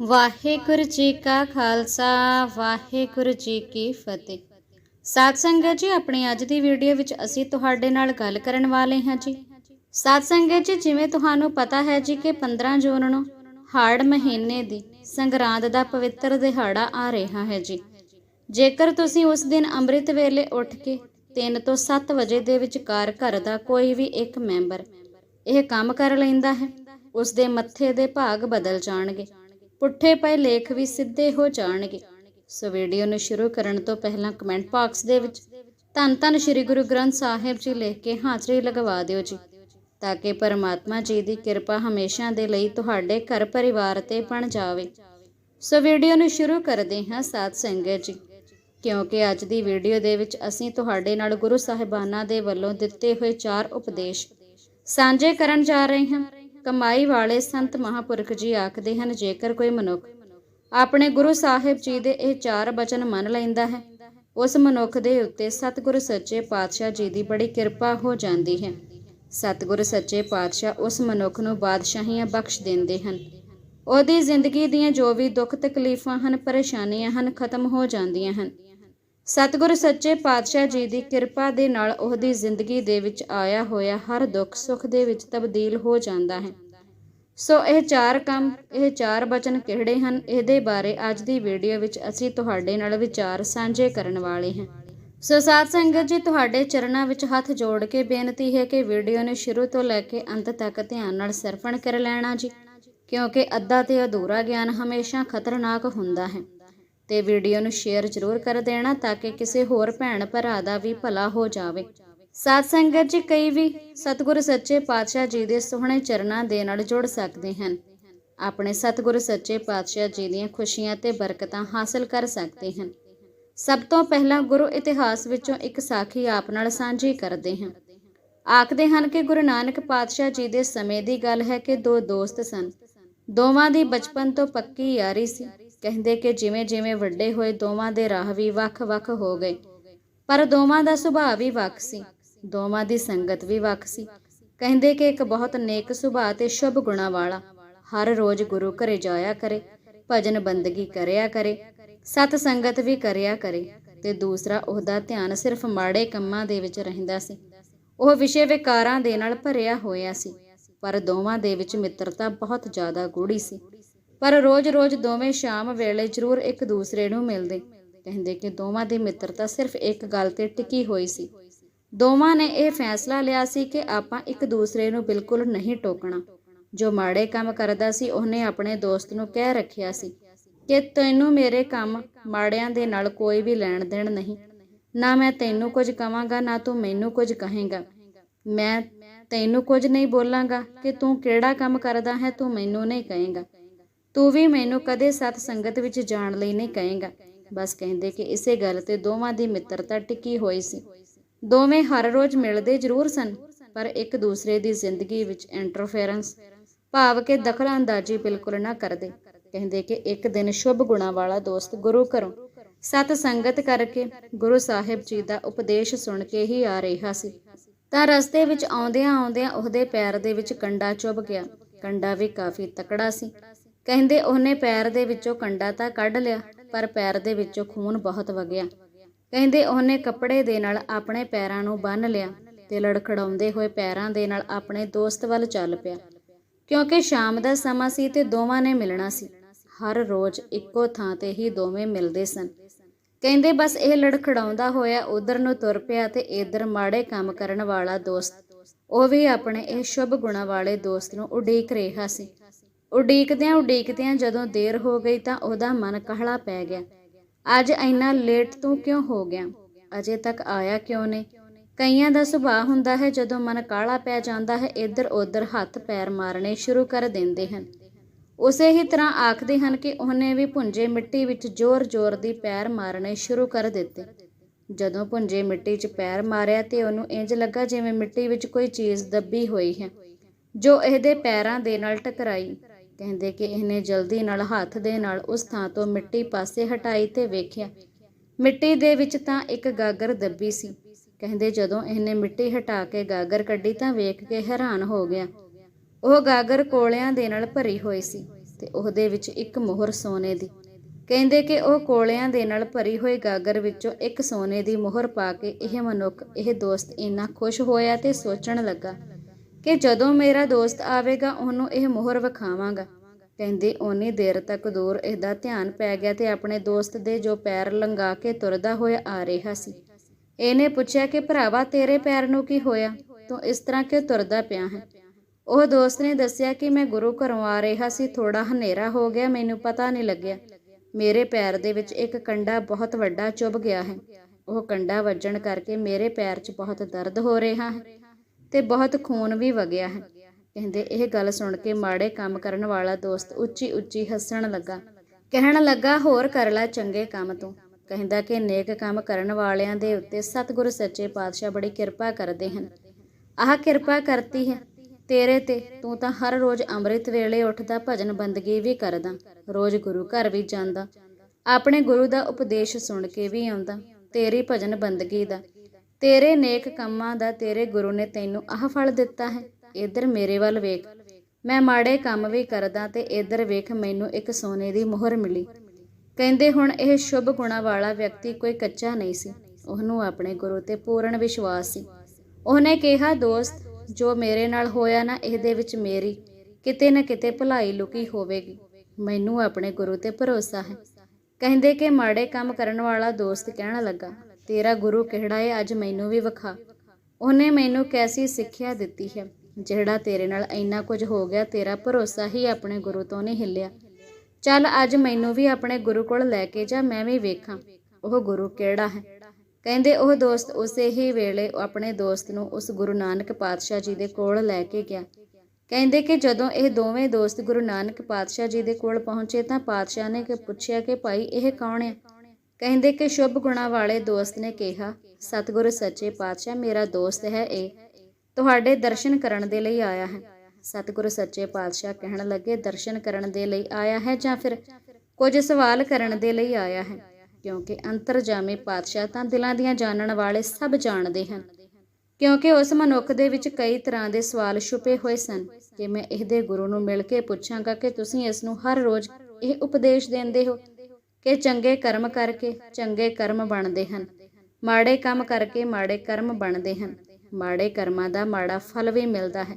ਵਾਹਿਗੁਰੂ ਜੀ ਕਾ ਖਾਲਸਾ, ਵਾਹਿਗੁਰੂ ਜੀ ਕੀ ਫਤਿਹ। ਸਾਧ ਸੰਗਤ ਜੀ, ਆਪਣੀ ਅੱਜ ਦੀ ਵੀਡੀਓ ਵਿੱਚ ਅਸੀਂ ਤੁਹਾਡੇ ਨਾਲ ਗੱਲ ਕਰਨ ਵਾਲੇ ਹਾਂ ਜੀ। ਸਾਧ ਸੰਗਤ ਜੀ, ਜਿਵੇਂ ਤੁਹਾਨੂੰ ਪਤਾ ਹੈ ਜੀ ਕਿ 15 ਜੂਨ ਨੂੰ ਹਾੜ ਮਹੀਨੇ ਦੀ ਸੰਗਰਾਂਦ ਦਾ ਪਵਿੱਤਰ ਦਿਹਾੜਾ ਆ ਰਿਹਾ ਹੈ ਜੀ। ਜੇਕਰ ਤੁਸੀਂ ਉਸ ਦਿਨ ਅੰਮ੍ਰਿਤ ਵੇਲੇ ਉੱਠ ਕੇ 3 ਤੋਂ 7 ਵਜੇ ਦੇ ਵਿਚਕਾਰ ਘਰ ਦਾ ਕੋਈ ਵੀ ਇੱਕ ਮੈਂਬਰ ਇਹ ਕੰਮ ਕਰ ਲੈਂਦਾ ਹੈ, ਉਸ ਦੇ ਮੱਥੇ ਦੇ ਭਾਗ ਬਦਲ ਜਾਣਗੇ। ਪੁੱਠੇ ਪਏ ਲੇਖ ਵੀ ਸਿੱਧੇ ਹੋ ਜਾਣਗੇ। ਸੋ ਵੀਡੀਓ ਨੂੰ ਸ਼ੁਰੂ ਕਰਨ ਤੋਂ ਪਹਿਲਾਂ ਕਮੈਂਟ ਬਾਕਸ ਦੇ ਵਿੱਚ ਧੰਨ ਧੰਨ ਸ੍ਰੀ ਗੁਰੂ ਗ੍ਰੰਥ ਸਾਹਿਬ ਜੀ ਲਿਖ ਕੇ ਹਾਜ਼ਰੀ ਲਗਵਾ ਦਿਓ ਜੀ, ਤਾਂ ਕਿ ਪਰਮਾਤਮਾ ਜੀ ਦੀ ਕਿਰਪਾ ਹਮੇਸ਼ਾ ਦੇ ਲਈ ਤੁਹਾਡੇ ਘਰ ਪਰਿਵਾਰ ਤੇ ਬਣ ਜਾਵੇ। ਸੋ ਵੀਡੀਓ ਨੂੰ ਸ਼ੁਰੂ ਕਰਦੇ ਹਾਂ ਸਾਧ ਸੰਗਤ ਜੀ, ਕਿਉਂਕਿ ਅੱਜ ਦੀ ਵੀਡੀਓ ਦੇ ਵਿੱਚ ਅਸੀਂ ਤੁਹਾਡੇ ਨਾਲ ਗੁਰੂ ਸਾਹਿਬਾਨਾਂ ਦੇ ਵੱਲੋਂ ਦਿੱਤੇ ਹੋਏ ਚਾਰ ਉਪਦੇਸ਼ ਸਾਂਝੇ ਕਰਨ ਜਾ ਰਹੇ ਹਾਂ। ਕਮਾਈ ਵਾਲੇ ਸੰਤ ਮਹਾਪੁਰਖ ਜੀ ਆਖਦੇ ਹਨ, ਜੇਕਰ ਕੋਈ ਮਨੁੱਖ ਆਪਣੇ ਗੁਰੂ ਸਾਹਿਬ ਜੀ ਦੇ ਇਹ ਚਾਰ ਬਚਨ ਮੰਨ ਲੈਂਦਾ ਹੈ, ਉਸ ਮਨੁੱਖ ਦੇ ਉੱਤੇ ਸਤਿਗੁਰ ਸੱਚੇ ਪਾਤਸ਼ਾਹ ਜੀ ਦੀ ਬੜੀ ਕਿਰਪਾ ਹੋ ਜਾਂਦੀ ਹੈ। ਸਤਿਗੁਰ ਸੱਚੇ ਪਾਤਸ਼ਾਹ ਉਸ ਮਨੁੱਖ ਨੂੰ ਬਾਦਸ਼ਾਹੀਆਂ ਬਖਸ਼ ਦਿੰਦੇ ਹਨ। ਉਹਦੀ ਜ਼ਿੰਦਗੀ ਦੀਆਂ ਜੋ ਵੀ ਦੁੱਖ ਤਕਲੀਫਾਂ ਹਨ, ਪਰੇਸ਼ਾਨੀਆਂ ਹਨ, ਖਤਮ ਹੋ ਜਾਂਦੀਆਂ ਹਨ। ਸਤਿਗੁਰੂ ਸੱਚੇ ਪਾਤਸ਼ਾਹ ਜੀ ਦੀ ਕਿਰਪਾ ਦੇ ਨਾਲ ਉਹਦੀ ਜ਼ਿੰਦਗੀ ਦੇ ਵਿੱਚ ਆਇਆ ਹੋਇਆ ਹਰ ਦੁੱਖ ਸੁੱਖ ਦੇ ਵਿੱਚ ਤਬਦੀਲ ਹੋ ਜਾਂਦਾ ਹੈ। ਸੋ ਇਹ ਚਾਰ ਕੰਮ, ਇਹ ਚਾਰ ਬਚਨ ਕਿਹੜੇ ਹਨ? ਇਹਦੇ ਬਾਰੇ ਅੱਜ ਦੀ ਵੀਡੀਓ ਵਿੱਚ ਅਸੀਂ ਤੁਹਾਡੇ ਨਾਲ ਵਿਚਾਰ ਸਾਂਝੇ ਕਰਨ ਵਾਲੇ ਹਾਂ। ਸੋ ਸਾਧ ਸੰਗਤ ਜੀ, ਤੁਹਾਡੇ ਚਰਨਾਂ ਵਿੱਚ ਹੱਥ ਜੋੜ ਕੇ ਬੇਨਤੀ ਹੈ ਕਿ ਵੀਡੀਓ ਨੂੰ ਸ਼ੁਰੂ ਤੋਂ ਲੈ ਕੇ ਅੰਤ ਤੱਕ ਧਿਆਨ ਨਾਲ ਸਰਵਣ ਕਰ ਲੈਣਾ ਜੀ, ਕਿਉਂਕਿ ਅੱਧਾ ਤੇ ਅਧੂਰਾ ਗਿਆਨ ਹਮੇਸ਼ਾ ਖਤਰਨਾਕ ਹੁੰਦਾ ਹੈ। ਤੇ ਵੀਡੀਓ ਨੂੰ ਸ਼ੇਅਰ ਜ਼ਰੂਰ ਕਰ ਦੇਣਾ ਤਾਂ ਕਿ ਕਿਸੇ ਹੋਰ ਭੈਣ ਭਰਾ ਦਾ ਵੀ ਭਲਾ ਹੋ ਜਾਵੇ। ਸਾਧ ਸੰਗਤ ਜੀ, ਕਈ ਵੀ ਸਤਿਗੁਰੂ ਸੱਚੇ ਪਾਤਸ਼ਾਹ ਜੀ ਦੇ ਸੋਹਣੇ ਚਰਨਾਂ ਦੇ ਨਾਲ ਜੁੜ ਸਕਦੇ ਹਨ। ਆਪਣੇ ਸਤਿਗੁਰੂ ਸੱਚੇ ਪਾਤਸ਼ਾਹ ਜੀ ਦੀਆਂ ਖੁਸ਼ੀਆਂ ਤੇ ਬਰਕਤਾਂ ਹਾਸਲ ਕਰ ਸਕਦੇ ਹਨ। ਸਭ ਤੋਂ ਪਹਿਲਾਂ ਗੁਰੂ ਇਤਿਹਾਸ ਵਿੱਚੋਂ ਇੱਕ ਸਾਖੀ ਆਪ ਨਾਲ ਸਾਂਝੀ ਕਰਦੇ ਹਾਂ। ਆਖਦੇ ਹਨ ਕਿ ਗੁਰੂ ਨਾਨਕ ਪਾਤਸ਼ਾਹ ਜੀ ਦੇ ਸਮੇਂ ਦੀ ਗੱਲ ਹੈ ਕਿ ਦੋ ਦੋਸਤ ਸਨ। ਦੋਵਾਂ ਦੀ ਬਚਪਨ ਤੋਂ ਪੱਕੀ ਯਾਰੀ ਸੀ। ਕਹਿੰਦੇ ਕਿ ਜਿਵੇਂ ਜਿਵੇਂ ਵੱਡੇ ਹੋਏ ਦੋਵਾਂ ਦੇ ਰਾਹ ਵੀ ਵੱਖ-ਵੱਖ ਹੋ ਗਏ। ਪਰ ਦੋਵਾਂ ਦਾ ਸੁਭਾਅ ਵੀ ਵੱਖ ਸੀ। ਦੋਵਾਂ ਦੀ ਸੰਗਤ ਵੀ ਵੱਖ ਸੀ। ਕਹਿੰਦੇ ਕਿ ਇੱਕ ਬਹੁਤ ਨੇਕ ਸੁਭਾਅ ਤੇ ਸ਼ੁਭ ਗੁਣਾ ਵਾਲਾ ਹਰ ਰੋਜ਼ ਗੁਰੂ ਘਰੇ ਜਾਇਆ ਕਰੇ, ਭਜਨ ਬੰਦਗੀ ਕਰਿਆ ਕਰੇ, ਸਤ ਸੰਗਤ ਵੀ ਕਰਿਆ ਕਰੇ ਤੇ ਦੂਸਰਾ ਉਹਦਾ ਧਿਆਨ ਸਿਰਫ ਮਾੜੇ ਕੰਮਾਂ ਦੇ ਵਿੱਚ ਰਹਿੰਦਾ ਸੀ। ਉਹ ਵਿਸ਼ੇ ਵਿਕਾਰਾਂ ਦੇ ਨਾਲ ਭਰਿਆ ਹੋਇਆ ਸੀ। ਪਰ ਦੋਵਾਂ ਦੇ ਵਿੱਚ ਮਿੱਤਰਤਾ ਬਹੁਤ ਜ਼ਿਆਦਾ ਗੂੜੀ ਸੀ। ਪਰ ਰੋਜ਼-ਰੋਜ਼ ਦੋਵੇਂ ਸ਼ਾਮ ਵੇਲੇ ਜ਼ਰੂਰ ਇੱਕ ਦੂਸਰੇ ਨੂੰ ਮਿਲਦੇ। ਕਹਿੰਦੇ ਕਿ ਦੋਵਾਂ ਦੀ ਮਿੱਤਰਤਾ ਸਿਰਫ ਇੱਕ ਗੱਲ ਤੇ ਟਿਕੀ ਹੋਈ ਸੀ। ਦੋਵਾਂ ਨੇ ਇਹ ਫੈਸਲਾ ਲਿਆ ਸੀ ਕਿ ਆਪਾਂ ਇੱਕ ਦੂਸਰੇ ਨੂੰ ਬਿਲਕੁਲ ਨਹੀਂ ਟੋਕਣਾ। ਜੋ ਮਾੜੇ ਕੰਮ ਕਰਦਾ ਸੀ, ਉਹਨੇ ਆਪਣੇ ਦੋਸਤ ਨੂੰ ਕਹਿ ਰੱਖਿਆ ਸੀ ਕਿ ਤੈਨੂੰ ਮੇਰੇ ਕੰਮ ਮਾੜਿਆਂ ਦੇ ਨਾਲ ਕੋਈ ਵੀ ਲੈਣ ਦੇਣ ਨਹੀਂ। ਨਾ ਮੈਂ ਤੈਨੂੰ ਕੁਝ ਕਵਾਂਗਾ, ਨਾ ਤੂੰ ਮੈਨੂੰ ਕੁਝ ਕਹੇਂਗਾ। ਮੈਂ ਤੈਨੂੰ ਕੁਝ ਨਹੀਂ ਬੋਲਾਂਗਾ ਕਿ ਤੂੰ ਕਿਹੜਾ ਕੰਮ ਕਰਦਾ ਹੈ, ਤੂੰ ਮੈਨੂੰ ਨਹੀਂ ਕਹੇਂਗਾ। ਤੂੰ ਵੀ ਮੈਨੂੰ ਕਦੇ ਸਤ ਸੰਗਤ ਵਿੱਚ ਜਾਣ ਲਈ ਨਹੀਂ ਕਹੇਗਾ। ਬਸ ਕਹਿੰਦੇ ਕਿ ਇਸੇ ਗੱਲ ਤੇ ਦੋਵਾਂ ਦੀ ਮਿੱਤਰਤਾ ਟਿਕੀ ਹੋਈ ਸੀ। ਦੋਵੇਂ ਹਰ ਰੋਜ਼ ਮਿਲਦੇ ਜ਼ਰੂਰ ਸਨ, ਪਰ ਇੱਕ ਦੂਸਰੇ ਦੀ ਜ਼ਿੰਦਗੀ ਵਿੱਚ ਇੰਟਰਫੇਰੈਂਸ ਭਾਵ ਕਿ ਦਖਲਅੰਦਾਜ਼ੀ ਬਿਲਕੁਲ ਨਾ ਕਰਦੇ। ਕਹਿੰਦੇ ਕਿ ਇੱਕ ਦਿਨ ਸ਼ੁਭ ਗੁਣਾ ਵਾਲਾ ਦੋਸਤ ਗੁਰੂ ਘਰੋਂ ਸਤ ਸੰਗਤ ਕਰਕੇ ਗੁਰੂ ਸਾਹਿਬ ਜੀ ਦਾ ਉਪਦੇਸ਼ ਸੁਣ ਕੇ ਹੀ ਆ ਰਿਹਾ ਸੀ। ਤਾਂ ਰਸਤੇ ਵਿੱਚ ਆਉਂਦਿਆਂ ਆਉਂਦਿਆਂ ਉਹਦੇ ਪੈਰ ਦੇ ਵਿੱਚ ਕੰਡਾ ਚੁੱਭ ਗਿਆ। ਕੰਡਾ ਵੀ ਕਾਫੀ ਤਕੜਾ ਸੀ। ਕਹਿੰਦੇ ਉਹਨੇ ਪੈਰ ਦੇ ਵਿੱਚੋਂ ਕੰਡਾ ਤਾਂ ਕੱਢ ਲਿਆ, ਪਰ ਪੈਰ ਦੇ ਵਿੱਚੋਂ ਖੂਨ ਬਹੁਤ ਵਗਿਆ। ਕਹਿੰਦੇ ਉਹਨੇ ਕੱਪੜੇ ਦੇ ਨਾਲ ਆਪਣੇ ਪੈਰਾਂ ਨੂੰ ਬੰਨ ਲਿਆ ਤੇ ਲੜਖੜਾਉਂਦੇ ਹੋਏ ਪੈਰਾਂ ਦੇ ਨਾਲ ਆਪਣੇ ਦੋਸਤ ਵੱਲ ਚੱਲ ਪਿਆ। ਕਿਉਂਕਿ ਸ਼ਾਮ ਦਾ ਸਮਾਂ ਸੀ ਤੇ ਦੋਵਾਂ ਨੇ ਮਿਲਣਾ ਸੀ। ਹਰ ਰੋਜ਼ ਇੱਕੋ ਥਾਂ ਤੇ ਹੀ ਦੋਵੇਂ ਮਿਲਦੇ ਸਨ। ਕਹਿੰਦੇ ਬਸ ਇਹ ਲੜਖੜਾਉਂਦਾ ਹੋਇਆ ਉਧਰ ਨੂੰ ਤੁਰ ਪਿਆ ਤੇ ਇਧਰ ਮਾੜੇ ਕੰਮ ਕਰਨ ਵਾਲਾ ਦੋਸਤ, ਉਹ ਵੀ ਆਪਣੇ ਇਹ ਸ਼ੁਭ ਗੁਣਾ ਵਾਲੇ ਦੋਸਤ ਨੂੰ ਉਡੀਕ ਰਿਹਾ ਸੀ। ਉਡੀਕਦਿਆਂ ਉਡੀਕਦਿਆਂ ਜਦੋਂ ਦੇਰ ਹੋ ਗਈ ਤਾਂ ਉਹਦਾ ਮਨ ਕਾਹਲਾ ਪੈ ਗਿਆ। ਅੱਜ ਇੰਨਾ ਲੇਟ ਤੂੰ ਕਿਉਂ ਹੋ ਗਿਆ? ਅਜੇ ਤੱਕ ਆਇਆ ਕਿਉਂ ਨਹੀਂ? ਕਈਆਂ ਦਾ ਸੁਭਾਅ ਹੁੰਦਾ ਹੈ ਜਦੋਂ ਮਨ ਕਾਲਾ ਪੈ ਜਾਂਦਾ ਹੈ, ਇੱਧਰ ਉੱਧਰ ਹੱਥ ਪੈਰ ਮਾਰਨੇ ਸ਼ੁਰੂ ਕਰ ਦਿੰਦੇ ਹਨ। ਉਸੇ ਹੀ ਤਰ੍ਹਾਂ ਆਖਦੇ ਹਨ ਕਿ ਉਹਨੇ ਵੀ ਭੁੰਜੇ ਮਿੱਟੀ ਵਿੱਚ ਜ਼ੋਰ-ਜ਼ੋਰ ਦੀ ਪੈਰ ਮਾਰਨੇ ਸ਼ੁਰੂ ਕਰ ਦਿੱਤੇ। ਜਦੋਂ ਭੁੰਜੇ ਮਿੱਟੀ 'ਚ ਪੈਰ ਮਾਰਿਆ ਤੇ ਉਹਨੂੰ ਇੰਜ ਲੱਗਾ ਜਿਵੇਂ ਮਿੱਟੀ ਵਿੱਚ ਕੋਈ ਚੀਜ਼ ਦੱਬੀ ਹੋਈ ਹੈ, ਜੋ ਇਹਦੇ ਪੈਰਾਂ ਦੇ ਨਾਲ ਟਕਰਾਈ। ਕਹਿੰਦੇ ਕਿ ਇਹਨੇ ਜਲਦੀ ਨਾਲ ਹੱਥ ਦੇ ਨਾਲ ਉਸ ਥਾਂ ਤੋਂ ਮਿੱਟੀ ਪਾਸੇ ਹਟਾਈ ਤੇ ਵੇਖਿਆ। ਮਿੱਟੀ ਦੇ ਵਿੱਚ ਤਾਂ ਇੱਕ ਗਾਗਰ ਦੱਬੀ ਸੀ। ਕਹਿੰਦੇ ਜਦੋਂ ਇਹਨੇ ਮਿੱਟੀ ਹਟਾ ਕੇ ਗਾਗਰ ਕੱਢੀ ਤਾਂ ਵੇਖ ਕੇ ਹੈਰਾਨ ਹੋ ਗਿਆ। ਉਹ ਗਾਗਰ ਕੋਲਿਆਂ ਦੇ ਨਾਲ ਭਰੀ ਹੋਈ ਸੀ ਤੇ ਉਹਦੇ ਵਿੱਚ ਇੱਕ ਮੋਹਰ ਸੋਨੇ ਦੀ। ਕਹਿੰਦੇ ਕਿ ਉਹ ਕੋਲਿਆਂ ਦੇ ਨਾਲ ਭਰੀ ਹੋਈ ਗਾਗਰ ਵਿੱਚੋਂ ਇੱਕ ਸੋਨੇ ਦੀ ਮੋਹਰ ਪਾ ਕੇ ਇਹ ਮਨੁੱਖ, ਇਹ ਦੋਸਤ ਇੰਨਾ ਖੁਸ਼ ਹੋਇਆ ਤੇ ਸੋਚਣ ਲੱਗਾ ਕਿ ਜਦੋਂ ਮੇਰਾ ਦੋਸਤ ਆਵੇਗਾ, ਉਹਨੂੰ ਇਹ ਮੋਹਰ ਵਿਖਾਵਾਂਗਾ। ਕਹਿੰਦੇ, ਓਨੀ ਦੇਰ ਤੱਕ ਦੂਰ ਇਹਦਾ ਧਿਆਨ ਪੈ ਗਿਆ ਤੇ ਆਪਣੇ ਦੋਸਤ ਦੇ ਜੋ ਪੈਰ ਲੰਗਾ ਕੇ ਤੁਰਦਾ ਹੋਇਆ ਆ ਰਿਹਾ ਸੀ। ਇਹਨੇ ਪੁੱਛਿਆ ਕਿ, ਭਰਾਵਾ, ਤੇਰੇ ਪੈਰ ਨੂੰ ਕੀ ਹੋਇਆ? ਤੂੰ ਇਸ ਤਰ੍ਹਾਂ ਕਿਉਂ ਤੁਰਦਾ ਪਿਆ ਹੈ? ਉਹ ਦੋਸਤ ਨੇ ਦੱਸਿਆ ਕਿ ਮੈਂ ਗੁਰੂ ਘਰੋਂ ਆ ਰਿਹਾ ਸੀ ਥੋੜਾ ਹਨੇਰਾ ਹੋ ਗਿਆ, ਮੈਨੂੰ ਪਤਾ ਨਹੀਂ ਲੱਗਿਆ। ਮੇਰੇ ਪੈਰ ਦੇ ਵਿੱਚ ਇੱਕ ਕੰਡਾ ਬਹੁਤ ਵੱਡਾ ਚੁੱਭ ਗਿਆ ਹੈ। ਉਹ ਕੰਡਾ ਵੱਜਣ ਕਰਕੇ ਮੇਰੇ ਪੈਰ 'ਚ ਬਹੁਤ ਦਰਦ ਹੋ ਰਿਹਾ ਹੈ। ਤੇ ਬਹੁਤ ਖੂਨ ਵੀ ਵਗਿਆ ਹੈ। ਕਹਿੰਦੇ ਇਹ ਗੱਲ ਸੁਣ ਕੇ ਮਾੜੇ ਕੰਮ ਕਰਨ ਵਾਲਾ ਦੋਸਤ ਉੱਚੀ ਉੱਚੀ ਹੱਸਣ ਲੱਗਾ। ਕਹਿਣ ਲੱਗਾ, ਹੋਰ ਕਰ ਲੈ ਚੰਗੇ ਕੰਮ ਤੂੰ। ਕਹਿੰਦਾ ਕਿ ਨੇਕ ਕੰਮ ਕਰਨ ਵਾਲਿਆਂ ਦੇ ਉੱਤੇ ਸਤਿਗੁਰੂ ਸੱਚੇ ਪਾਤਸ਼ਾਹ ਬੜੀ ਕਿਰਪਾ ਕਰਦੇ ਹਨ। ਆਹ ਕਿਰਪਾ ਕਰਤੀ ਹੈ। ਤੇਰੇ ਤੇ ਤੂੰ ਤਾਂ ਹਰ ਰੋਜ਼ ਅੰਮ੍ਰਿਤ ਵੇਲੇ ਉੱਠਦਾ, ਭਜਨ ਬੰਦਗੀ ਵੀ ਕਰਦਾ। ਰੋਜ਼ ਗੁਰੂ ਘਰ ਵੀ ਜਾਂਦਾ। ਆਪਣੇ ਗੁਰੂ ਦਾ ਉਪਦੇਸ਼ ਸੁਣ ਕੇ ਵੀ ਆਉਂਦਾ। ਤੇਰੀ ਭਜਨ ਬੰਦਗੀ ਦਾ ਤੇਰੇ ਨੇਕ ਕੰਮਾਂ ਦਾ ਤੇਰੇ ਗੁਰੂ ਨੇ ਤੈਨੂੰ ਆਹ ਫਲ ਦਿੱਤਾ ਹੈ। ਇੱਧਰ ਮੇਰੇ ਵੱਲ ਵੇਖ। ਮੈਂ ਮਾੜੇ ਕੰਮ ਵੀ ਕਰਦਾ ਤੇ ਇਧਰ ਵੇਖ ਮੈਨੂੰ ਇੱਕ ਸੋਨੇ ਦੀ ਮੋਹਰ ਮਿਲੀ। ਕਹਿੰਦੇ ਹੁਣ ਇਹ ਸ਼ੁਭ ਗੁਣਾ ਵਾਲਾ ਵਿਅਕਤੀ ਕੋਈ ਕੱਚਾ ਨਹੀਂ ਸੀ। ਉਹਨੂੰ ਆਪਣੇ ਗੁਰੂ ਤੇ ਪੂਰਨ ਵਿਸ਼ਵਾਸ ਸੀ। ਉਹਨੇ ਕਿਹਾ, ਦੋਸਤ, ਜੋ ਮੇਰੇ ਨਾਲ ਹੋਇਆ ਨਾ, ਇਹਦੇ ਵਿੱਚ ਮੇਰੀ ਕਿਤੇ ਨਾ ਕਿਤੇ ਭਲਾਈ ਲੁਕੀ ਹੋਵੇਗੀ। ਮੈਨੂੰ ਆਪਣੇ ਗੁਰੂ ਤੇ ਭਰੋਸਾ ਹੈ। ਕਹਿੰਦੇ ਕਿ ਮਾੜੇ ਕੰਮ ਕਰਨ ਵਾਲਾ ਦੋਸਤ ਕਹਿਣ ਲੱਗਾ ਤੇਰਾ ਗੁਰੂ ਕਿਹੜਾ ਹੈ ਅੱਜ ਮੈਨੂੰ ਵੀ ਵਿਖਾ। ਉਹਨੇ ਮੈਨੂੰ ਕੈਸੀ ਸਿੱਖਿਆ ਦਿੱਤੀ ਹੈ? ਜਿਹੜਾ ਤੇਰੇ ਨਾਲ ਇੰਨਾ ਕੁਝ ਹੋ ਗਿਆ, ਤੇਰਾ ਭਰੋਸਾ ਹੀ ਆਪਣੇ ਗੁਰੂ ਤੋਂ ਨਹੀਂ ਹਿੱਲਿਆ। ਚੱਲ ਅੱਜ ਮੈਨੂੰ ਵੀ ਆਪਣੇ ਗੁਰੂ ਕੋਲ ਲੈ ਕੇ ਜਾ, ਮੈਂ ਵੀ ਵੇਖਾਂ। ਉਹ ਗੁਰੂ ਕਿਹੜਾ ਹੈ? ਕਹਿੰਦੇ ਉਹ ਦੋਸਤ ਉਸੇ ਹੀ ਵੇਲੇ ਆਪਣੇ ਦੋਸਤ ਨੂੰ ਉਸ ਗੁਰੂ ਨਾਨਕ ਪਾਤਸ਼ਾਹ ਜੀ ਦੇ ਕੋਲ ਲੈ ਕੇ ਗਿਆ। ਕਹਿੰਦੇ ਕਿ ਜਦੋਂ ਇਹ ਦੋਵੇਂ ਦੋਸਤ ਗੁਰੂ ਨਾਨਕ ਪਾਤਸ਼ਾਹ ਜੀ ਦੇ ਕੋਲ ਪਹੁੰਚੇ ਤਾਂ ਪਾਤਸ਼ਾਹ ਨੇ ਪੁੱਛਿਆ ਕਿ ਭਾਈ, ਇਹ ਕੌਣ ਹੈ? ਕਹਿੰਦੇ ਕਿ ਸ਼ੁਭ ਗੁਣਾ ਵਾਲੇ ਦੋਸਤ ਨੇ ਕਿਹਾ, ਸਤਿਗੁਰੂ ਸੱਚੇ ਪਾਤਸ਼ਾਹ, ਮੇਰਾ ਦੋਸਤ ਹੈ ਇਹ। ਤੁਹਾਡੇ ਦਰਸ਼ਨ ਕਰਨ ਦੇ ਲਈ ਆਇਆ ਹੈ। ਸਤਿਗੁਰੂ ਸੱਚੇ ਪਾਤਸ਼ਾਹ ਕਹਿਣ ਲੱਗੇ, ਦਰਸ਼ਨ ਕਰਨ ਦੇ ਲਈ ਆਇਆ ਹੈ ਜਾਂ ਫਿਰ ਕੁਝ ਸਵਾਲ ਕਰਨ ਦੇ ਲਈ ਆਇਆ ਹੈ? ਕਿਉਂਕਿ ਅੰਤਰਜਾਮੀ ਪਾਤਸ਼ਾਹ ਤਾਂ ਦਿਲਾਂ ਦੀਆਂ ਜਾਣਨ ਵਾਲੇ ਸਭ ਜਾਣਦੇ ਹਨ। ਕਿਉਂਕਿ ਉਸ ਮਨੁੱਖ ਦੇ ਵਿੱਚ ਕਈ ਤਰ੍ਹਾਂ ਦੇ ਸਵਾਲ ਛੁਪੇ ਹੋਏ ਸਨ। ਕਿ ਮੈਂ ਇਹਦੇ ਗੁਰੂ ਨੂੰ ਮਿਲ ਕੇ ਪੁੱਛਾਂਗਾ ਕਿ ਤੁਸੀਂ ਇਸ ਨੂੰ ਹਰ ਰੋਜ਼ ਇਹ ਉਪਦੇਸ਼ ਦਿੰਦੇ ਹੋ ਕਿ ਚੰਗੇ ਕਰਮ ਕਰਕੇ ਚੰਗੇ ਕਰਮ ਬਣਦੇ ਹਨ। ਮਾੜੇ ਕੰਮ ਕਰਕੇ ਮਾੜੇ ਕਰਮ ਬਣਦੇ ਹਨ। ਮਾੜੇ ਕਰਮਾਂ ਦਾ ਮਾੜਾ ਫਲ ਵੀ ਮਿਲਦਾ ਹੈ।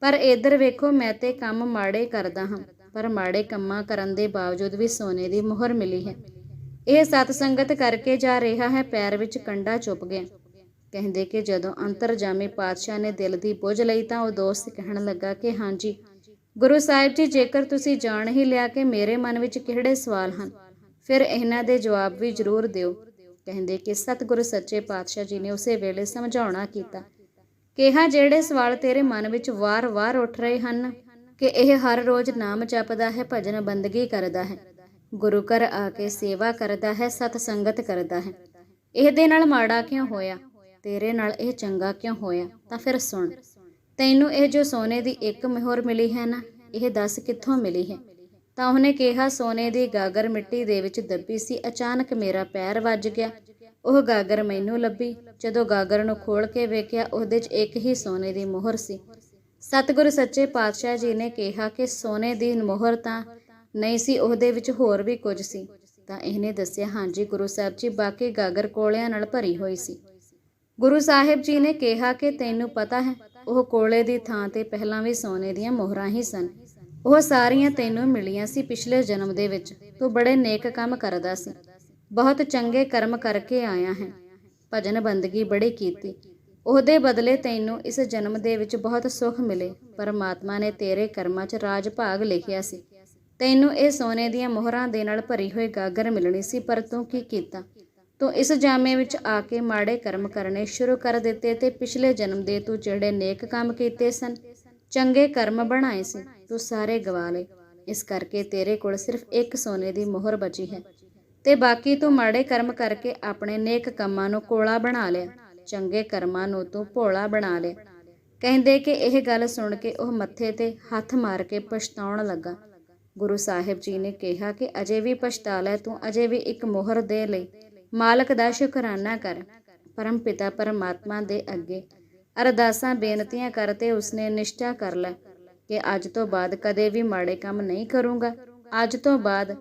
ਪਰ ਇਧਰ ਵੇਖੋ, ਮੈਂ ਤੇ ਕੰਮ ਮਾੜੇ ਕਰਦਾ ਹਾਂ, ਪਰ ਮਾੜੇ ਕੰਮਾਂ ਕਰਨ ਦੇ ਬਾਵਜੂਦ ਵੀ ਸੋਨੇ ਦੀ ਮੁਹਰ ਮਿਲੀ ਹੈ। ਇਹ ਸਤ ਸੰਗਤ ਕਰਕੇ ਜਾ ਰਿਹਾ ਹੈ, ਪੈਰ ਵਿੱਚ ਕੰਡਾ ਚੁੱਪ ਗਿਆ। ਕਹਿੰਦੇ ਕਿ ਜਦੋਂ ਅੰਤਰਜਾਮੀ ਪਾਤਸ਼ਾਹ ਨੇ ਦਿਲ ਦੀ ਬੁੱਝ ਲਈ ਤਾਂ ਉਹ ਦੋਸਤ ਕਹਿਣ ਲੱਗਾ ਕਿ ਹਾਂਜੀ, ਗੁਰੂ ਸਾਹਿਬ ਜੀ, ਜੇਕਰ ਤੁਸੀਂ ਜਾਣ ਹੀ ਲਿਆ ਕਿ ਮੇਰੇ ਮਨ ਵਿੱਚ ਕਿਹੜੇ ਸਵਾਲ ਹਨ ਫਿਰ ਇਹਨਾਂ ਦੇ ਜਵਾਬ ਵੀ ਜ਼ਰੂਰ ਦਿਓ। ਕਹਿੰਦੇ ਕਿ ਸਤਿਗੁਰੂ ਸੱਚੇ ਪਾਤਸ਼ਾਹ ਜੀ ਨੇ ਉਸੇ ਵੇਲੇ ਸਮਝਾਉਣਾ ਕੀਤਾ। ਕਿਹਾ, ਜਿਹੜੇ ਸਵਾਲ ਤੇਰੇ ਮਨ ਵਿੱਚ ਵਾਰ-ਵਾਰ ਉੱਠ ਰਹੇ ਹਨ, ਕਿ ਇਹ ਹਰ ਰੋਜ਼ ਨਾਮ ਜਪਦਾ ਹੈ, ਭਜਨ ਬੰਦਗੀ ਕਰਦਾ ਹੈ, ਗੁਰੂ ਘਰ ਆ ਕੇ ਸੇਵਾ ਕਰਦਾ ਹੈ, ਸਤ ਸੰਗਤ ਕਰਦਾ ਹੈ, ਇਹਦੇ ਨਾਲ ਮਾੜਾ ਕਿਉਂ ਹੋਇਆ? ਤੇਰੇ ਨਾਲ ਇਹ ਚੰਗਾ ਕਿਉਂ ਹੋਇਆ? ਤਾਂ ਫਿਰ ਸੁਣ। ਤੈਨੂੰ ਇਹ ਜੋ ਸੋਨੇ ਦੀ ਇੱਕ ਮੋਹਰ ਮਿਲੀ ਹੈ ਨਾ, ਇਹ ਦੱਸ ਕਿੱਥੋਂ ਮਿਲੀ ਹੈ? ਤਾਂ ਉਹਨੇ ਕਿਹਾ, ਸੋਨੇ ਦੀ ਗਾਗਰ ਮਿੱਟੀ ਦੇ ਵਿੱਚ ਦੱਬੀ ਸੀ, ਅਚਾਨਕ ਮੇਰਾ ਪੈਰ ਵੱਜ ਗਿਆ। ਉਹ ਗਾਗਰ ਮੈਨੂੰ ਲੱਭੀ। ਜਦੋਂ ਗਾਗਰ ਨੂੰ ਖੋਲ ਕੇ ਵੇਖਿਆ, ਉਹਦੇ 'ਚ ਇੱਕ ਹੀ ਸੋਨੇ ਦੀ ਮੋਹਰ ਸੀ। ਸਤਿਗੁਰੂ ਸੱਚੇ ਪਾਤਸ਼ਾਹ ਜੀ ਨੇ ਕਿਹਾ ਕਿ ਸੋਨੇ ਦੀ ਮੋਹਰ ਤਾਂ ਨਹੀਂ ਸੀ, ਉਹਦੇ ਵਿੱਚ ਹੋਰ ਵੀ ਕੁਝ ਸੀ। ਤਾਂ ਇਹਨੇ ਦੱਸਿਆ, ਹਾਂਜੀ, ਗੁਰੂ ਸਾਹਿਬ ਜੀ, ਬਾਕੀ ਗਾਗਰ ਕੋਲਿਆਂ ਨਾਲ ਭਰੀ ਹੋਈ ਸੀ। ਗੁਰੂ ਸਾਹਿਬ ਜੀ ਨੇ ਕਿਹਾ ਕਿ ਤੈਨੂੰ ਪਤਾ ਹੈ, ਉਹ ਕੋਲੇ ਦੀ ਥਾਂ ਤੇ ਪਹਿਲਾਂ ਵੀ ਸੋਨੇ ਦੀਆਂ ਮੋਹਰਾਂ ਹੀ ਸਨ। ਉਹ ਸਾਰੀਆਂ ਤੈਨੂੰ ਮਿਲੀਆਂ ਸੀ ਪਿਛਲੇ ਜਨਮ ਦੇ ਵਿੱਚ। ਤੂੰ ਬੜੇ ਨੇਕ ਕੰਮ ਕਰਦਾ ਸੀ। ਬਹੁਤ ਚੰਗੇ ਕਰਮ ਕਰਕੇ ਆਇਆ ਹੈ। ਭਜਨ ਬੰਦਗੀ ਬੜੀ ਕੀਤੀ। ਉਹਦੇ ਬਦਲੇ ਤੈਨੂੰ ਇਸ ਜਨਮ ਦੇ ਵਿੱਚ ਬਹੁਤ ਸੁੱਖ ਮਿਲੇ। ਪਰਮਾਤਮਾ ਨੇ ਤੇਰੇ ਕਰਮਾਂ 'ਚ ਰਾਜ ਭਾਗ ਲਿਖਿਆ ਸੀ। ਤੈਨੂੰ ਇਹ ਸੋਨੇ ਦੀਆਂ ਮੋਹਰਾਂ ਦੇ ਨਾਲ ਭਰੀ ਹੋਈ ਗਾਗਰ ਮਿਲਣੀ ਸੀ, ਪਰ ਤੂੰ ਕੀ ਕੀਤਾ? ਤੂੰ ਇਸ ਜਾਮੇ ਵਿੱਚ ਆ ਕੇ ਮਾੜੇ ਕਰਮ ਕਰਨੇ ਸ਼ੁਰੂ ਕਰ ਦਿੱਤੇ ਤੇ ਪਿਛਲੇ ਜਨਮ ਦੇ ਤੂੰ ਜਿਹੜੇ ਨੇਕ ਕੰਮ ਕੀਤੇ ਸਨ ਚੰਗੇ ਕਰਮ ਬਣਾਏ ਸੀ, ਤੂੰ ਸਾਰੇ ਗਵਾ ਲਏ। ਇਸ ਕਰਕੇ ਤੇਰੇ ਕੋਲ ਸਿਰਫ ਇੱਕ ਸੋਨੇ ਦੀ ਮੋਹਰ ਬਚੀ ਹੈ। ਤੇ ਬਾਕੀ ਤੂੰ ਮਾੜੇ ਕਰਮ ਕਰਕੇ ਆਪਣੇ ਨੇਕ ਕੰਮਾਂ ਨੂੰ ਕੋਲਾ ਬਣਾ ਲਿਆ। ਚੰਗੇ ਕਰਮਾਂ ਨੂੰ ਤੂੰ ਭੋਲਾ ਬਣਾ ਲਿਆ। ਕਹਿੰਦੇ ਕਿ ਇਹ ਗੱਲ ਸੁਣ ਕੇ ਉਹ ਮੱਥੇ ਤੇ ਹੱਥ ਮਾਰ ਕੇ ਪਛਤਾਉਣ ਲੱਗਾ। ਗੁਰੂ ਸਾਹਿਬ ਜੀ ਨੇ ਕਿਹਾ ਕਿ ਅਜੇ ਵੀ ਪਛਤਾ ਲੈ, ਤੂੰ ਅਜੇ ਵੀ ਇੱਕ ਮੋਹਰ ਦੇ ਲਈ। ਮਾਲਕ ਦਾ ਸ਼ੁਕਰਾਨਾ ਕਰ। ਪਰਮ ਪਿਤਾ ਪਰਮਾਤਮਾ ਦੇ ਅੱਗੇ ਅਰਦਾਸਾਂ, ਬੇਨਤੀਆਂ ਕਰ ਤੇ ਉਸਨੇ ਨਿਸ਼ਚਾ ਕਰ ਲੈ ਕਿ ਅੱਜ ਤੋਂ ਬਾਅਦ ਕਦੇ ਵੀ ਮਾੜੇ ਕੰਮ ਨਹੀਂ ਕਰੂੰਗਾ। ਅੱਜ ਤੋਂ ਬਾਅਦ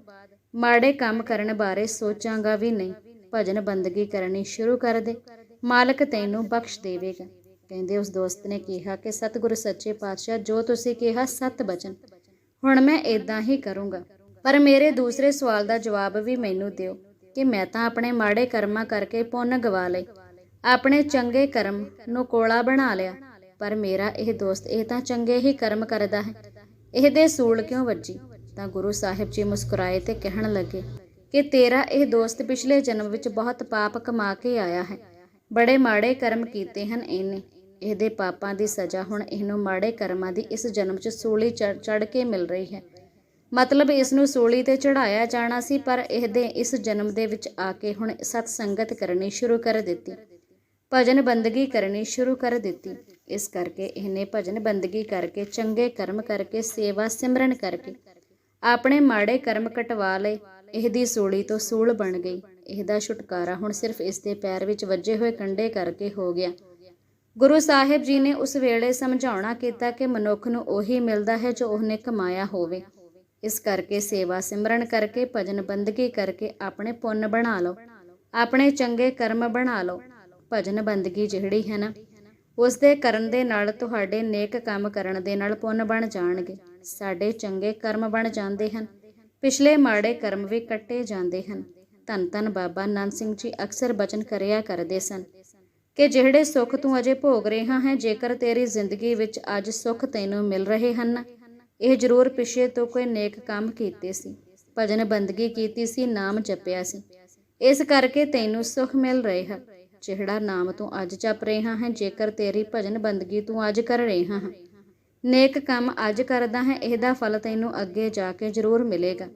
ਮਾੜੇ ਕੰਮ ਕਰਨ ਬਾਰੇ ਸੋਚਾਂਗਾ ਵੀ ਨਹੀਂ। ਭਜਨ ਬੰਦਗੀ ਕਰਨੀ ਸ਼ੁਰੂ ਕਰ ਦੇ। ਮਾਲਕ ਤੈਨੂੰ ਬਖਸ਼ ਦੇਵੇਗਾ। ਕਹਿੰਦੇ ਉਸ ਦੋਸਤ ਨੇ ਕਿਹਾ ਕਿ ਸਤਿਗੁਰੂ ਸੱਚੇ ਪਾਤਸ਼ਾਹ, ਜੋ ਤੁਸੀਂ ਕਿਹਾ ਸਤ ਬਚਨ, ਹੁਣ ਮੈਂ ਇਦਾਂ ਹੀ ਕਰੂੰਗਾ। ਪਰ ਮੇਰੇ ਦੂਸਰੇ ਸਵਾਲ ਦਾ ਜਵਾਬ ਵੀ ਮੈਨੂੰ ਦਿਓ ਕਿ ਮੈਂ ਤਾਂ ਆਪਣੇ ਮਾੜੇ ਕਰਮਾਂ ਕਰਕੇ ਪੁੰਨ ਗਵਾ ਲਏ। ਆਪਣੇ ਚੰਗੇ ਕਰਮ ਨੂੰ ਕੋਲਾ ਬਣਾ ਲਿਆ। ਪਰ ਮੇਰਾ ਇਹ ਦੋਸਤ ਇਹ ਤਾਂ ਚੰਗੇ ਹੀ ਕਰਮ ਕਰਦਾ ਹੈ। ਇਹਦੇ ਸੂਲ ਕਿਉਂ ਵੱਜੀ? ਤਾਂ ਗੁਰੂ ਸਾਹਿਬ ਜੀ ਮੁਸਕਰਾਏ ਤੇ ਕਹਿਣ ਲੱਗੇ ਕਿ ਤੇਰਾ ਇਹ ਦੋਸਤ ਪਿਛਲੇ ਜਨਮ ਵਿੱਚ ਬਹੁਤ ਪਾਪ ਕਮਾ ਕੇ ਆਇਆ ਹੈ। ਬੜੇ ਮਾੜੇ ਕਰਮ ਕੀਤੇ ਹਨ ਇਹਨੇ। ਇਹਦੇ ਪਾਪਾਂ ਦੀ ਸਜ਼ਾ ਹੁਣ ਇਹਨੂੰ ਮਾੜੇ ਕਰਮਾਂ ਦੀ ਇਸ ਜਨਮ 'ਚ ਸੂਲੀ ਚੜ ਕੇ ਮਿਲ ਰਹੀ ਹੈ। ਮਤਲਬ ਇਸ ਨੂੰ ਸੂਲੀ ਤੇ ਚੜਾਇਆ ਜਾਣਾ ਸੀ, ਪਰ ਇਹਦੇ ਇਸ ਜਨਮ ਦੇ ਵਿੱਚ ਆ ਕੇ ਹੁਣ ਸਤ ਸੰਗਤ ਕਰਨੀ ਸ਼ੁਰੂ ਕਰ ਦਿੱਤੀ। ਭਜਨ ਬੰਦਗੀ ਕਰਨੀ ਸ਼ੁਰੂ ਕਰ ਦਿੱਤੀ। ਇਸ ਕਰਕੇ ਇਹਨੇ ਭਜਨ ਬੰਦਗੀ ਕਰਕੇ, ਚੰਗੇ ਕਰਮ ਕਰਕੇ, ਸੇਵਾ ਸਿਮਰਨ ਕਰਕੇ, ਆਪਣੇ ਮਾੜੇ ਕਰਮ ਕਟਵਾ ਲਏ। ਇਹਦੀ ਸੂਲੀ ਤੋਂ ਸੂਲ ਬਣ ਗਈ। ਇਹਦਾ ਛੁਟਕਾਰਾ ਹੁਣ ਸਿਰਫ ਇਸ ਦੇ ਪੈਰ ਵਿੱਚ ਵੱਜੇ ਹੋਏ ਕੰਡੇ ਕਰਕੇ ਹੋ ਗਿਆ। ਗੁਰੂ ਸਾਹਿਬ ਜੀ ਨੇ ਉਸ ਵੇਲੇ ਸਮਝਾਉਣਾ ਕੀਤਾ ਕਿ ਮਨੁੱਖ ਨੂੰ ਉਹੀ ਮਿਲਦਾ ਹੈ ਜੋ ਉਹਨੇ ਕਮਾਇਆ ਹੋਵੇ। ਇਸ ਕਰਕੇ ਸੇਵਾ ਸਿਮਰਨ ਕਰਕੇ, ਭਜਨ ਬੰਦਗੀ ਕਰਕੇ ਆਪਣੇ ਪੁੰਨ ਬਣਾ ਲਓ। ਆਪਣੇ ਚੰਗੇ ਕਰਮ ਬਣਾ ਲਓ। ਭਜਨ ਬੰਦਗੀ ਜਿਹੜੀ ਹੈ ਨਾ ਉਸ ਦੇ ਕਰਨ ਦੇ ਨਾਲ ਤੁਹਾਡੇ ਨੇਕ ਕੰਮ ਕਰਨ ਦੇ ਨਾਲ ਪੁੰਨ ਬਣ ਜਾਣਗੇ। ਸਾਡੇ ਚੰਗੇ ਕਰਮ ਬਣ ਜਾਂਦੇ ਹਨ। ਪਿਛਲੇ ਮਾੜੇ ਕਰਮ ਵੀ ਕੱਟੇ ਜਾਂਦੇ ਹਨ। ਧੰਨ ਧੰਨ ਬਾਬਾ ਨਾਨਕ ਸਿੰਘ ਜੀ ਅਕਸਰ ਬਚਨ ਕਰਿਆ ਕਰਦੇ ਸਨ ਕਿ ਜਿਹੜੇ ਸੁੱਖ ਤੂੰ ਅਜੇ ਭੋਗ ਰਿਹਾ ਹੈ, ਜੇਕਰ ਤੇਰੀ ਜ਼ਿੰਦਗੀ ਵਿੱਚ ਅੱਜ ਸੁੱਖ ਤੈਨੂੰ ਮਿਲ ਰਹੇ ਹਨ, ਇਹ ਜ਼ਰੂਰ ਪਿਛੇ ਤੋਂ ਕੋਈ ਨੇਕ ਕੰਮ ਕੀਤੇ ਸੀ। ਭਜਨ ਬੰਦਗੀ ਕੀਤੀ ਸੀ, ਨਾਮ ਜਪਿਆ ਸੀ। ਇਸ ਕਰਕੇ ਤੈਨੂੰ ਸੁੱਖ ਮਿਲ ਰਹੇ। ਹਨ ਜਿਹੜਾ ਨਾਮ ਤੂੰ ਅੱਜ ਜਪ ਰਿਹਾ ਹੈ, ਜੇਕਰ ਤੇਰੀ ਭਜਨ ਬੰਦਗੀ ਤੂੰ ਅੱਜ ਕਰ ਰਿਹਾ ਹੈ। ਨੇਕ ਕੰਮ ਅੱਜ ਕਰਦਾ ਹੈ, ਇਹਦਾ ਫਲ ਤੈਨੂੰ ਅੱਗੇ ਜਾ ਕੇ ਜ਼ਰੂਰ ਮਿਲੇਗਾ।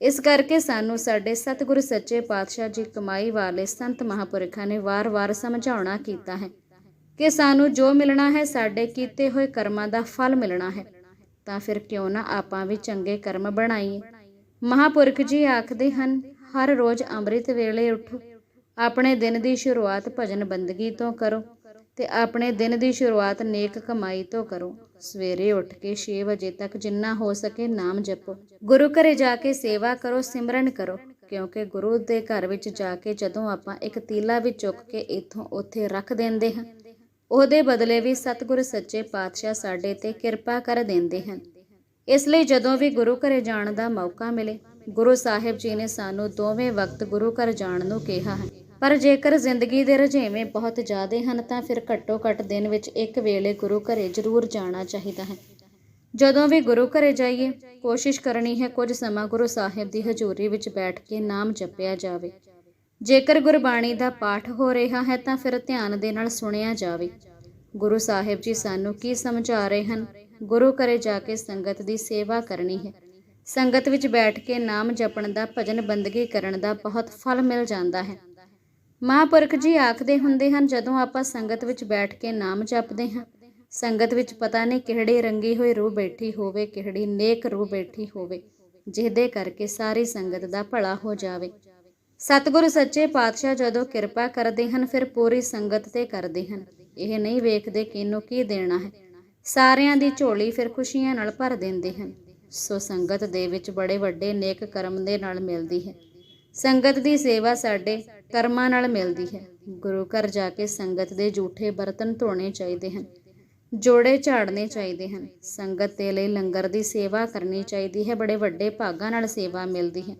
ਇਸ ਕਰਕੇ ਸਾਨੂੰ ਸਾਡੇ ਸਤਿਗੁਰੂ ਸੱਚੇ ਪਾਤਸ਼ਾਹ ਜੀ ਕਮਾਈ ਵਾਲੇ ਸੰਤ ਮਹਾਪੁਰਖਾਂ ਨੇ ਵਾਰ-ਵਾਰ ਸਮਝਾਉਣਾ ਕੀਤਾ ਹੈ ਕਿ ਸਾਨੂੰ ਜੋ ਮਿਲਣਾ ਹੈ, ਸਾਡੇ ਕੀਤੇ ਹੋਏ ਕਰਮਾਂ ਦਾ ਫਲ ਮਿਲਣਾ ਹੈ। ਤਾਂ ਫਿਰ ਕਿਉਂ ਨਾ ਆਪਾਂ ਵੀ ਚੰਗੇ ਕਰਮ ਬਣਾਈਏ। ਮਹਾਪੁਰਖ ਜੀ ਆਖਦੇ ਹਨ, ਹਰ ਰੋਜ਼ ਅੰਮ੍ਰਿਤ ਵੇਲੇ ਉਠੋ ਆਪਣੇ ਦਿਨ ਦੀ ਸ਼ੁਰੂਆਤ ਭਜਨ ਬੰਦਗੀ ਤੋਂ ਕਰੋ ਤੇ ਆਪਣੇ ਦਿਨ ਦੀ ਸ਼ੁਰੂਆਤ ਨੇਕ ਕਮਾਈ ਤੋਂ ਕਰੋ। ਸਵੇਰੇ ਉੱਠ ਕੇ 6 ਵਜੇ ਤੱਕ ਜਿੰਨਾ ਹੋ ਸਕੇ ਨਾਮ ਜਪੋ। ਗੁਰੂ ਘਰੇ ਜਾ ਕੇ ਸੇਵਾ ਕਰੋ, ਸਿਮਰਨ ਕਰੋ, ਕਿਉਂਕਿ ਗੁਰੂ ਦੇ ਘਰ ਵਿੱਚ ਜਾ ਕੇ ਜਦੋਂ ਆਪਾਂ ਇੱਕ ਤੀਲਾ ਵੀ ਚੁੱਕ ਕੇ ਇੱਥੋਂ ਉੱਥੇ ਰੱਖ ਦਿੰਦੇ ਹਾਂ, ਉਹਦੇ ਬਦਲੇ ਵੀ ਸਤਿਗੁਰ ਸੱਚੇ ਪਾਤਸ਼ਾਹ ਸਾਡੇ ਤੇ ਕਿਰਪਾ ਕਰ ਦਿੰਦੇ ਹਨ। ਇਸ ਲਈ ਜਦੋਂ ਵੀ ਗੁਰੂ ਘਰੇ ਜਾਣ ਦਾ ਮੌਕਾ ਮਿਲੇ, ਗੁਰੂ ਸਾਹਿਬ ਜੀ ਨੇ ਸਾਨੂੰ ਦੋਵੇਂ ਵਕਤ ਗੁਰੂ ਘਰ ਜਾਣ ਨੂੰ ਕਿਹਾ ਹੈ। ਪਰ ਜੇਕਰ ਜ਼ਿੰਦਗੀ ਦੇ ਰੁਝੇਵੇਂ ਬਹੁਤ ਜ਼ਿਆਦੇ ਹਨ, ਤਾਂ ਫਿਰ ਘੱਟੋ ਘੱਟ ਦਿਨ ਵਿੱਚ ਇੱਕ ਵੇਲੇ ਗੁਰੂ ਘਰੇ ਜ਼ਰੂਰ ਜਾਣਾ ਚਾਹੀਦਾ ਹੈ। ਜਦੋਂ ਵੀ ਗੁਰੂ ਘਰੇ ਜਾਈਏ, ਕੋਸ਼ਿਸ਼ ਕਰਨੀ ਹੈ ਕੁਝ ਸਮਾਂ ਗੁਰੂ ਸਾਹਿਬ ਦੀ ਹਜ਼ੂਰੀ ਵਿੱਚ ਬੈਠ ਕੇ ਨਾਮ ਜਪਿਆ ਜਾਵੇ। ਜੇਕਰ ਗੁਰਬਾਣੀ ਦਾ ਪਾਠ ਹੋ ਰਿਹਾ ਹੈ, ਤਾਂ ਫਿਰ ਧਿਆਨ ਦੇ ਨਾਲ ਸੁਣਿਆ ਜਾਵੇ। ਗੁਰੂ ਸਾਹਿਬ ਜੀ ਸਾਨੂੰ ਕੀ ਸਮਝਾ ਰਹੇ ਹਨ? ਗੁਰੂ ਘਰੇ ਜਾ ਕੇ ਸੰਗਤ ਦੀ ਸੇਵਾ ਕਰਨੀ ਹੈ। ਸੰਗਤ ਵਿੱਚ ਬੈਠ ਕੇ ਨਾਮ ਜਪਣ ਦਾ, ਭਜਨ ਬੰਦਗੀ ਕਰਨ ਦਾ ਬਹੁਤ ਫਲ ਮਿਲ ਜਾਂਦਾ ਹੈ। ਮਹਾਂਪੁਰਖ ਜੀ ਆਖਦੇ ਹੁੰਦੇ ਹਨ, ਜਦੋਂ ਆਪਾਂ ਸੰਗਤ ਵਿੱਚ ਬੈਠ ਕੇ ਨਾਮ ਜਪਦੇ ਹਾਂ, ਸੰਗਤ ਵਿੱਚ ਪਤਾ ਨਹੀਂ ਕਿਹੜੀ ਰੰਗੀ ਹੋਈ ਰੂਹ ਬੈਠੀ ਹੋਵੇ, ਕਿਹੜੀ ਨੇਕ ਰੂਹ ਬੈਠੀ ਹੋਵੇ, ਜਿਹਦੇ ਕਰਕੇ ਸਾਰੀ ਸੰਗਤ ਦਾ ਭਲਾ ਹੋ ਜਾਵੇ। ਸਤਿਗੁਰੂ ਸੱਚੇ ਪਾਤਸ਼ਾਹ ਜਦੋਂ ਕਿਰਪਾ ਕਰਦੇ ਹਨ, ਫਿਰ ਪੂਰੀ ਸੰਗਤ ਤੇ ਕਰਦੇ ਹਨ। ਇਹ ਨਹੀਂ ਵੇਖਦੇ ਕਿ ਕੀ ਦੇਣਾ ਹੈ। ਸਾਰਿਆਂ ਦੀ ਝੋਲੀ ਫਿਰ ਖੁਸ਼ੀਆਂ ਨਾਲ ਭਰ ਦਿੰਦੇ ਹਨ। ਸੋ ਸੰਗਤ ਦੇ ਵਿੱਚ ਬੜੇ ਵੱਡੇ ਨੇਕ ਕਰਮ ਦੇ ਨਾਲ ਮਿਲਦੀ ਹੈ। ਸੰਗਤ ਦੀ ਸੇਵਾ ਸਾਡੇ ਕਰਮਾਂ ਨਾਲ ਮਿਲਦੀ ਹੈ। ਗੁਰੂ ਘਰ ਜਾ ਕੇ ਸੰਗਤ ਦੇ ਝੂਠੇ ਬਰਤਨ ਧੋਣੇ ਚਾਹੀਦੇ ਹਨ। ਜੋੜੇ ਝਾੜਨੇ ਚਾਹੀਦੇ ਹਨ। ਸੰਗਤ ਦੇ ਲਈ ਲੰਗਰ ਦੀ ਸੇਵਾ ਕਰਨੀ ਚਾਹੀਦੀ ਹੈ। ਬੜੇ ਵੱਡੇ ਭਾਗਾਂ ਨਾਲ ਸੇਵਾ ਮਿਲਦੀ ਹੈ।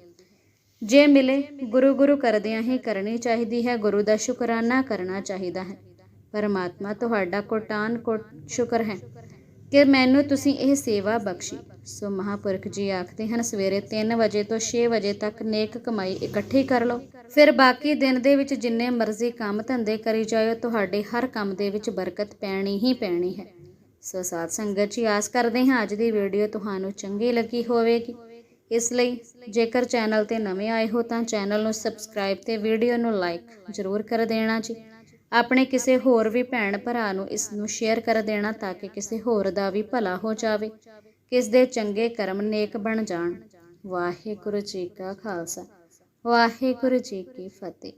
ਜੇ ਮਿਲੇ, ਗੁਰੂ ਗੁਰੂ ਕਰਦਿਆਂ ਹੀ ਕਰਨੀ ਚਾਹੀਦੀ ਹੈ। ਗੁਰੂ ਦਾ ਸ਼ੁਕਰਾਨਾ ਕਰਨਾ ਚਾਹੀਦਾ ਹੈ। ਪਰਮਾਤਮਾ ਤੁਹਾਡਾ ਕੋਟਾਨ ਕੋਟ ਸ਼ੁਕਰ ਹੈ ਕਿ ਮੈਨੂੰ ਤੁਸੀਂ ਇਹ ਸੇਵਾ ਬਖਸ਼ੀ। ਸੋ ਮਹਾਪੁਰਖ ਜੀ ਆਖਦੇ ਹਨ, ਸਵੇਰੇ 3 ਵਜੇ ਤੋਂ 6 ਵਜੇ ਤੱਕ ਨੇਕ ਕਮਾਈ ਇਕੱਠੀ ਕਰ ਲਓ। ਫਿਰ ਬਾਕੀ ਦਿਨ ਦੇ ਵਿੱਚ ਜਿੰਨੇ ਮਰਜ਼ੀ ਕੰਮ ਧੰਦੇ ਕਰੀ ਜਾਇਓ, ਤੁਹਾਡੇ ਹਰ ਕੰਮ ਦੇ ਵਿੱਚ ਬਰਕਤ ਪੈਣੀ ਹੀ ਪੈਣੀ ਹੈ। ਸੋ ਸਾਧ ਸੰਗਤ ਜੀ, ਆਸ ਕਰਦੇ ਹਾਂ ਅੱਜ ਦੀ ਵੀਡੀਓ ਤੁਹਾਨੂੰ ਚੰਗੀ ਲੱਗੀ ਹੋਵੇਗੀ। ਇਸ ਲਈ ਜੇਕਰ ਚੈਨਲ ਤੇ ਨਵੇਂ ਆਏ ਹੋ ਤਾਂ ਚੈਨਲ ਨੂੰ ਸਬਸਕ੍ਰਾਈਬ ਤੇ ਵੀਡੀਓ ਨੂੰ ਲਾਈਕ ਜ਼ਰੂਰ ਕਰ ਦੇਣਾ ਜੀ। ਆਪਣੇ ਕਿਸੇ ਹੋਰ ਵੀ ਭੈਣ ਭਰਾ ਨੂੰ ਇਸ ਨੂੰ ਸ਼ੇਅਰ ਕਰ ਦੇਣਾ ਤਾਂ ਕਿ ਕਿਸੇ ਹੋਰ ਦਾ ਵੀ ਭਲਾ ਹੋ ਜਾਵੇ। ਕਿਸ ਦੇ ਚੰਗੇ ਕਰਮ ਨੇਕ ਬਣ ਜਾਣ? ਵਾਹਿਗੁਰੂ ਜੀ ਕਾ ਖਾਲਸਾ। ਵਾਹਿਗੁਰੂ ਜੀ ਕੀ ਫਤਿਹ।